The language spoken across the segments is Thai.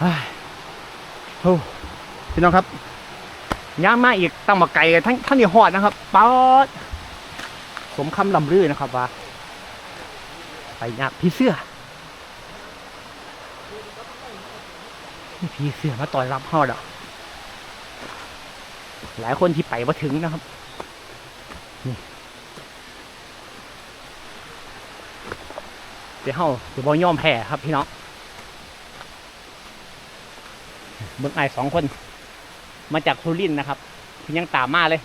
เฮ้ยโอ้พี่น้องครับย่างมาอีกตั้งมาไกลทั้งทั้งนี่หอดนะครับป๊อดสมคำลำลือนะครับว่าไปยากพี่เสื้อนี่พี่เสื้อมาต่อยรับฮอดอะหลายคนที่ไปมาถึงนะครับนี่เดี๋ยวเฮาเดี๋ยวบอยอมแพ้ครับพี่น้อง เบิ่งไอ้สองคน มาจากทุรินนะครับเพิ่นยังตามมาเลย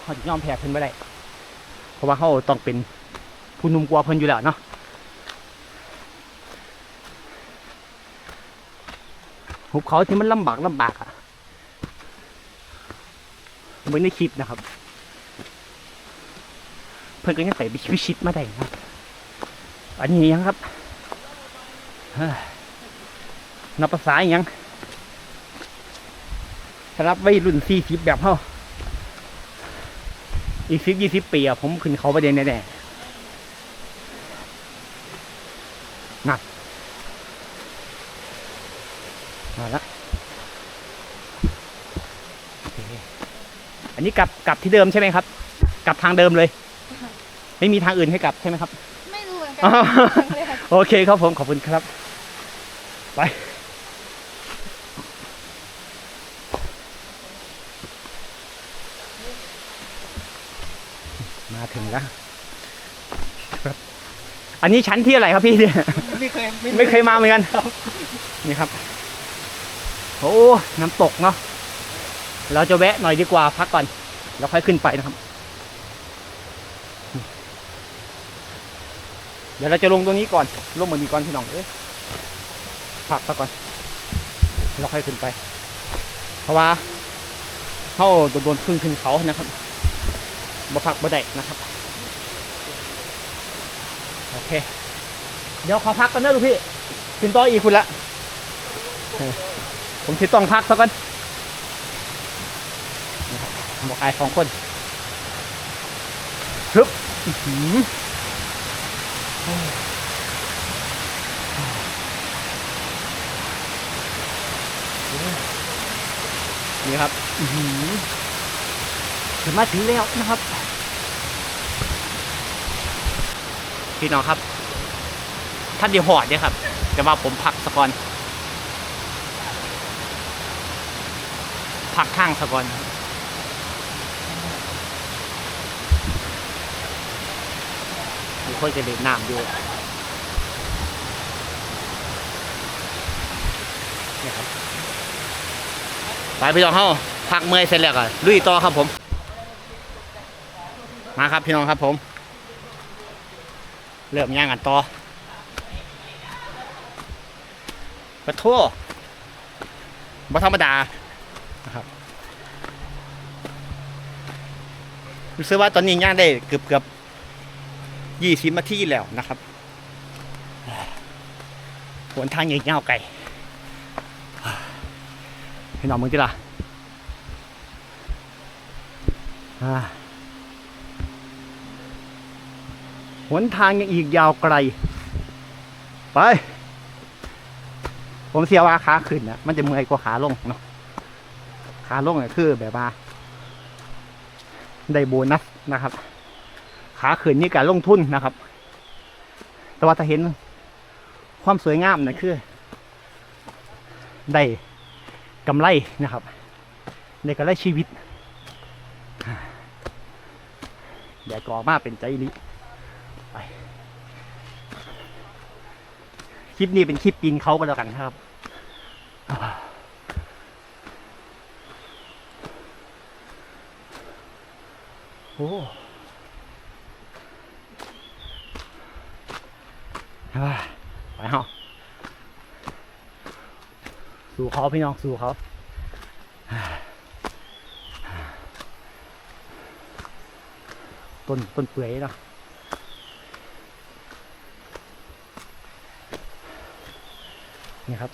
เขาจะยอมแพ้เพิ่นไม่ได้ เพราะว่าเขาต้องเป็นผู้นุ่มกว่าเพิ่นอยู่แล้วเนาะหุบเขาที่มันลำบากลำบากอะเหมือนในคลิปนะครับ เพิ่นก็ยังใส่พิชิตมาได้นะอันนี้ยังครับนับภาษาอหยัง สำหรับวัยรุ่นสี่สิบแบบเขาอีกสิบยี่สิบปีอะผมขึ้นเขาประเด็นแน่ๆนักมาละโอเคอันนี้กลับกลับที่เดิมใช่ไหมครับ กลับทางเดิมเลย ไม่มีทางอื่นให้กลับใช่ไหมครับ ไม่รู้เหมือนกัอ๋อครั้งแรกโอเคครับผมขอบคุณครับ ไป มาถึงแล้วครับอันนี้ชั้นที่อะไรครับพี่เนี่ยไม่เคยไม่เคยมาเหมือนกันนี่ครับโอ้น้ำตกเนาะเราจะแวะหน่อยดีกว่าพักก่อนแล้วค่อยขึ้นไปนะครับ เดี๋ยวเราจะลงตรงนี้ก่อนลงบนนี้ก่อนพี่น้องเอ้ยพักซะก่อนแล้วค่อยขึ้นไป เพราะว่าเขาโดนขึ้นขึ้นเขานะครับ บ่พักบ่ได้นะครับโอเค เดี๋ยวขอพักกันนะลูกพี่ขึ้นต่ออีกคุณละเออผมที่ต้องพักซะก่อนนะครับบอกไอ้สองคนฮึบอื้อหือนี่ครับอื้อหือถึงมาถึงแล้วนะครับ พี่น้องครับ ท่านเดียวหอดเนี่ยครับ แต่ว่าผมพักสะกอนพักข้างสะกอนมีคนจะเล่นน้ำอยู่เนี่ยครับไปพี่น้องเฮาพักเมื่อยเสร็จแล้วก็ลุยต่อครับผม มาครับพี่น้องครับผม เริ่มย่างกันต่อปะทั่วบ่ธรรมดานะครับรู้สึกว่าตอนนี้ย่างได้เกือบเกือบยี่สิบนาทีแล้วนะครับหนทางยาวๆไกลพี่น้องมึงจีล่ะอ่า หนทางยังอีกยาวไกล ไป ผมเสียว่าขาขึ้นนะมันจะเมื่อยกว่าขาลงเนาะขาลงเนี่ยคือแบบว่าได้โบนัสนะครับ ขาขึ้นนี่การลงทุนนะครับ แต่ว่าถ้าเห็นความสวยงามนะคือ ได้กำไรนะครับได้กำไรชีวิตเดี๋ยวก็อมาเป็นใจลิไป คลิปนี้เป็นคลิปปีนเขากันแล้วกันครับ โอ้อ่าไปเฮาสู่เขาพี่น้องสู่เขาต้นต้นเปื่อยเนาะ นี่ครับ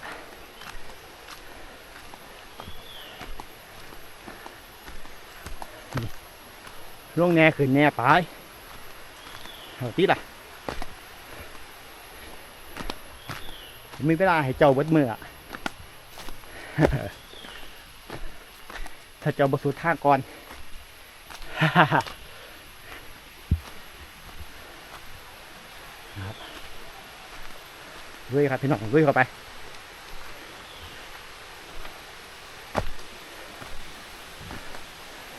ลงแน่ขึ้นแน่ไปเอาตีล่ะมีเวลาให้เจ้าเบิดมืออะถ้าเจ้าบสุดท่าก่อนครับลุยครับพี่น้องลุยเข้าไป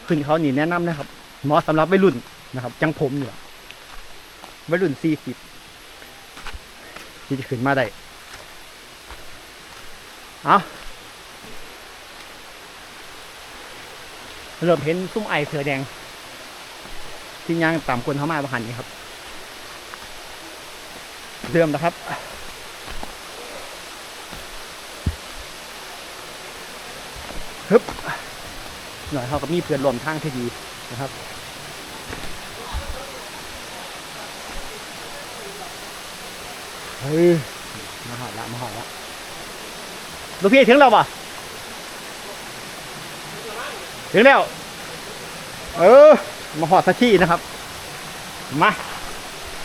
ขึ้นเขานี่แนะนำนะครับเหมาะสำหรับวัยรุ่นนะครับจังผมอยู่วัยรุ่นสี่สิบที่จะขึ้นมาได้เอาเริ่มเห็นซุ้มไอเสือแดง ที่ย่างต่ำคนเข้ามาประหันนี้ครับ เริ่มนะครับฮึบ หน่อยเขาก็มีเพื่อนรวมทางที่ดีนะครับเฮ้ยมาหอดละมาหอดละลูกพี่ถึงแล้วปะถึงแล้ว เออ มาหอดสักที่นะครับ มา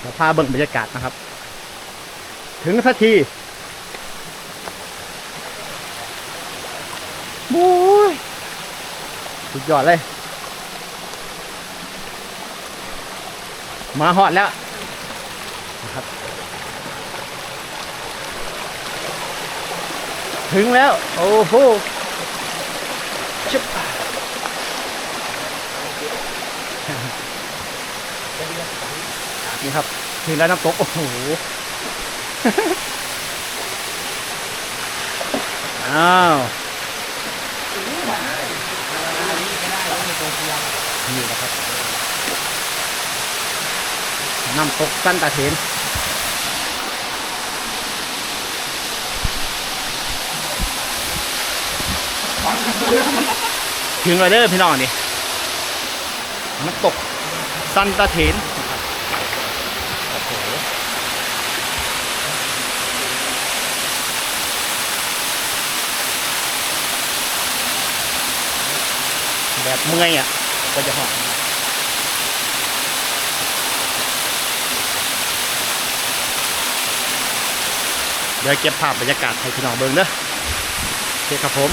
เดี๋ยวพาเบิ่งบรรยากาศนะครับ ถึงสักทีบู๊ย สุดยอดเลย มาหอดแล้วนะครับ ถึงแล้ว โอ้โหชิบนี่ครับ ถึงแล้วน้ำตก โอ้โหอ้าว นี่นะครับน้ำตกสั้นตาเถนถึงแล้วเด้อพี่น้องนี่น้ำตกสั้นตาเถนนะครับโอ้โห แบบเมื่อยอะก็จะหอมเดี๋ยวเก็บภาพบรรยากาศให้พี่น้องเบิ่งเด้อโอเคครับผม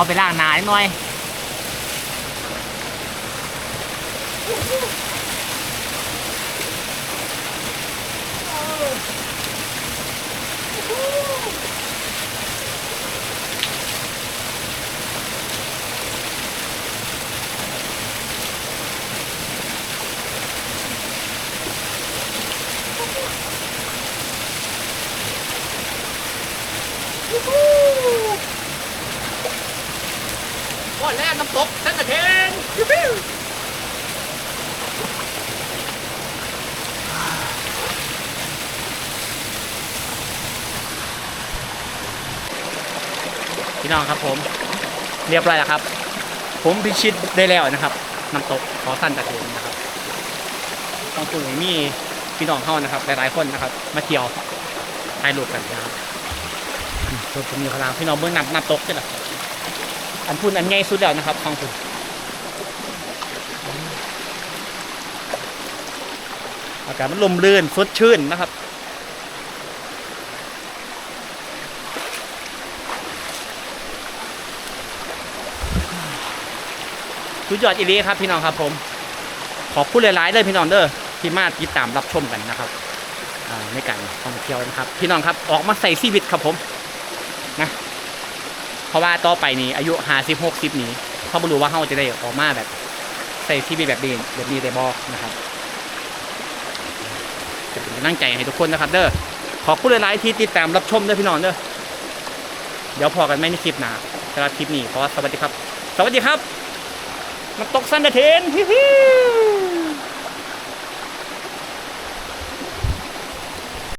เอาไปล้างหนาหน่อย ก้อนแรกน้ำตก เส้นตะเทนพี่น้องครับผมเรียบร้อยแล้วครับ ผมพิชิตได้แล้วนะครับน้ำตกขอสั้นตะเทนนะครับต้องคุยมีพี่น้องเข้านะครับหลายๆคนนะครับ มาเที่ยวถ่ายรูปกันนะครับอืมส่วผมมีพลังพี่น้องเบื้องน้ำน้ำตกใช่ไหมอันพุ่นอันใหญ่สุดแล้วนะครับของคุณ อากาศมันลมลื่นสดชื่นนะครับสุดยอดอีรีครับพี่น้องครับผม ขอบคุณหลายๆเลยพี่น้องเด้อที่มาติดตามรับชมกันนะครับในการท่องเที่ยวนะครับ พี่น้องครับออกมาใส่ชีวิตครับผมนะเพราะว่าต่อไปนี้อายุห้าสิบหกสิบนี้เขาไม่รู้ว่าเขาจะได้ออกมาแบบใส่ชีวิตแบบนี้แบบนี้ได้บอนะครับ จะเป็นกำลังใจให้ทุกคนนะครับเด้อขอบคุณหลายๆที่ติดตามรับชมด้วยพี่น้องเด้อเดี๋ยวพอกันไหมในคลิปหนาสำหรับคลิปนี้ขอสวัสดีครับ สวัสดีครับ มันตกสันเดเทนฮิ